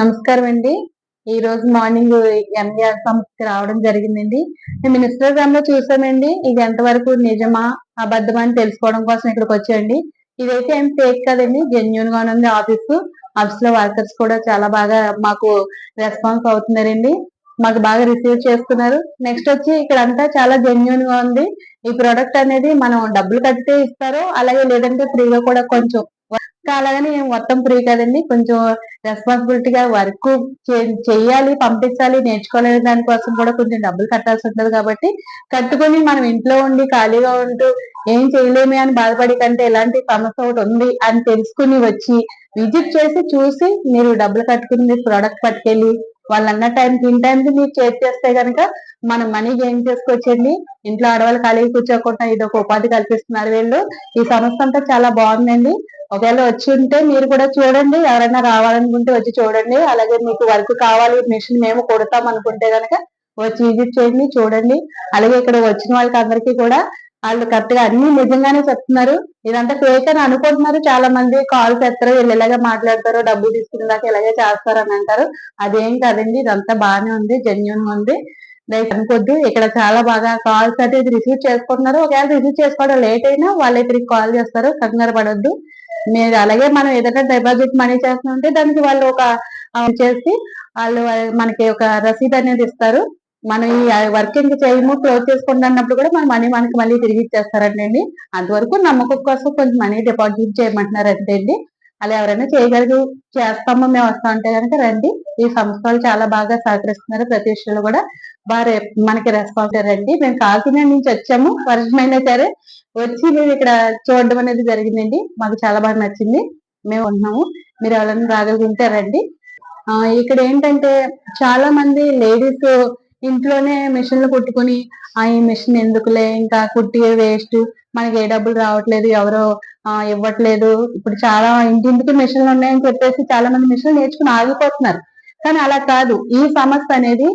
నమస్కారం అండి ఈ రోజు మార్నింగ్ ఎంఆర్ సంస్థకి రావడం జరిగిందండి. మేము ఇన్స్టాగ్రామ్లో చూసామండి. ఇది ఎంతవరకు నిజమా? అబద్ధమా అని తెలుసుకోవడం కోసం ఇక్కడికి వచ్చాయండి ఇదైతే ఏం ఫేక్ కదండి. జెన్యున్గా ఉంది ఆఫీస్. ఆఫీస్లో వర్కర్స్ కూడా చాలా బాగా మాకు రెస్పాన్స్ అవుతున్నారండి. మాకు బాగా రిసీవ్ చేస్తున్నారు నెక్స్ట్ వచ్చి ఇక్కడ అంతా చాలా జెన్యున్గా ఉంది. ఈ ప్రోడక్ట్ అనేది మనం డబ్బులు కట్టితే ఇస్తారు అలాగే లేదంటే ఫ్రీగా కూడా కొంచెం అలాగని మొత్తం ఫ్రీ కదండి. కొంచెం రెస్పాన్సిబిలిటీగా వర్క్ చేయాలి పంపించాలి నేర్చుకోలేని దానికోసం కూడా కొంచెం డబ్బులు కట్టాల్సి ఉంటుంది కాబట్టి కట్టుకుని మనం ఇంట్లో ఉండి ఖాళీగా ఉంటూ ఏం చేయలేమి అని బాధపడి కంటే ఎలాంటి సమస్య ఒకటి ఉంది అని తెలుసుకుని వచ్చి విజిట్ చేసి చూసి మీరు డబ్బులు కట్టుకుని ప్రోడక్ట్ పట్టుకెళ్ళి వాళ్ళు అన్న టైంకి ఇన్ టైంకి మీరు చేస్తే కనుక మనం మనీ గెయిన్ చేసుకోవచ్చండి. ఇంట్లో ఆడవాళ్ళు ఖాళీ కూర్చోకుండా ఇది ఒక ఉపాధి కల్పిస్తున్నారు వీళ్ళు. ఈ సంస్థ అంతా చాలా బాగుందండి. ఒకవేళ వచ్చి ఉంటే మీరు కూడా చూడండి. ఎవరైనా రావాలనుకుంటే వచ్చి చూడండి. అలాగే మీకు వర్క్ కావాలి మిషన్ మేము కొడతాం అనుకుంటే కనుక వచ్చి విజిట్ చేయండి చూడండి. అలాగే ఇక్కడ వచ్చిన వాళ్ళకి అందరికీ కూడా వాళ్ళు కరెక్ట్గా అన్ని నిజంగానే చెప్తున్నారు. ఇదంతా ఫేక్ అని అనుకుంటున్నారు. చాలా మంది కాల్ చేస్తారు వీళ్ళు ఇలాగే మాట్లాడతారు డబ్బు తీసుకున్నాక ఇలాగే చేస్తారు అని అంటారు. అదేం కాదండి ఇదంతా బాగానే ఉంది జెన్యున్ ఉంది. లైక్ అనుకోద్దు ఇక్కడ చాలా బాగా కాల్స్ అయితే రిసీవ్ చేసుకుంటున్నారు. ఒకవేళ రిసీవ్ చేసుకోవడం లేట్ అయినా వాళ్ళు ఇక్కడికి కాల్ చేస్తారు కంగారు పడొద్దు. మీరు అలాగే మనం ఏదైనా డిపాజిట్ మనీ చేస్తుంటే దానికి వాళ్ళు ఒక చేసి వాళ్ళు మనకి ఒక రసీద్ అనేది ఇస్తారు. మనం ఈ వర్క్ చేయము క్లోజ్ చేసుకుంటున్నప్పుడు కూడా మన మనీ మనకి మళ్ళీ తిరిగి ఇచ్చేస్తారంటండి అంతవరకు నమ్మకం కోసం కొంచెం మనీ డిపాజిట్ చేయమంటున్నారంటే అండి. అలా ఎవరైనా చేయగలిగి చేస్తామో మేము వస్తా అంటే కనుక రండి. ఈ సంస్థలు చాలా బాగా సహకరిస్తున్నారు ప్రతి విషయంలో కూడా. బాగా మనకి రెస్పాన్స్ రండి మేము కాకినాడ నుంచి వచ్చాము. వర్షమైనా సరే వచ్చి మేము ఇక్కడ చూడడం అనేది జరిగిందండి. మాకు చాలా బాగా నచ్చింది. మేము ఉన్నాము. మీరు ఎవరైనా రాగలుగుంటే రండి. ఇక్కడ ఏంటంటే చాలా మంది లేడీస్ ఇంట్లోనే మిషన్లు కుట్టుకుని ఆ ఈ మిషన్ ఎందుకులే? ఇంకా కుట్టి వేస్ట్. మనకి ఏ డబ్బులు రావట్లేదు. ఎవరో ఇవ్వట్లేదు. ఇప్పుడు చాలా ఇంటింటికి మిషన్లు ఉన్నాయని చెప్పేసి చాలా మంది మిషన్లు నేర్చుకుని ఆగిపోతున్నారు. కానీ అలా కాదు. ఈ సమస్య అనేది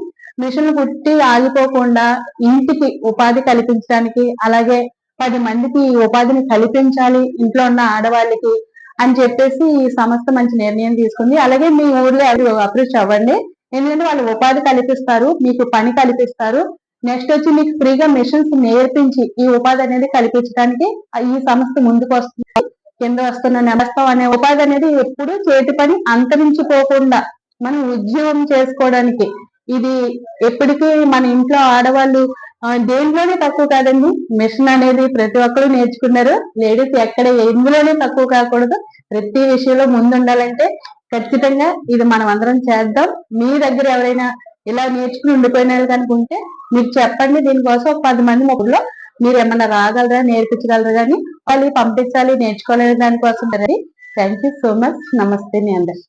మిషన్లు కుట్టి ఆగిపోకుండా ఇంటికి ఉపాధి కల్పించడానికి అలాగే పది మందికి ఈ ఉపాధిని కల్పించాలి ఇంట్లో ఉన్న ఆడవాళ్ళకి అని చెప్పేసి ఈ సంస్థ మంచి నిర్ణయం తీసుకుంది. అలాగే మీ ఊర్లో అప్రోచ్ అవ్వండి. ఎందుకంటే వాళ్ళు ఉపాధి కల్పిస్తారు మీకు పని కల్పిస్తారు. నెక్స్ట్ వచ్చి మీకు ఫ్రీగా మిషన్స్ నేర్పించి ఈ ఉపాధి అనేది కల్పించడానికి ఈ సంస్థ ముందుకు వస్తుంది. కింద వస్తున్న నెమస్తం అనే ఉపాధి అనేది ఎప్పుడు చేతి పని అంతరించిపోకుండా మనం ఉద్యోగం చేసుకోవడానికి ఇది ఎప్పటికీ మన ఇంట్లో ఆడవాళ్ళు దేంట్లోనే తక్కువ కాదండి. మిషన్ అనేది ప్రతి ఒక్కరు నేర్చుకున్నారు. లేడీస్ ఎక్కడ ఎందులోనే తక్కువ కాకూడదు. ప్రతి విషయంలో ముందు ఉండాలంటే ఖచ్చితంగా ఇది మనం అందరం చేద్దాం. మీ దగ్గర ఎవరైనా ఇలా నేర్చుకుని ఉండిపోయినారు కనుకుంటే మీరు చెప్పండి. దీనికోసం పది మంది మొగ్గులో మీరు ఏమన్నా రాగలరా నేర్పించగలరా కానీ వాళ్ళు పంపించాలి నేర్చుకోలేదు దానికోసం థ్యాంక్ యూ సో మచ్ నమస్తే మీ అందరు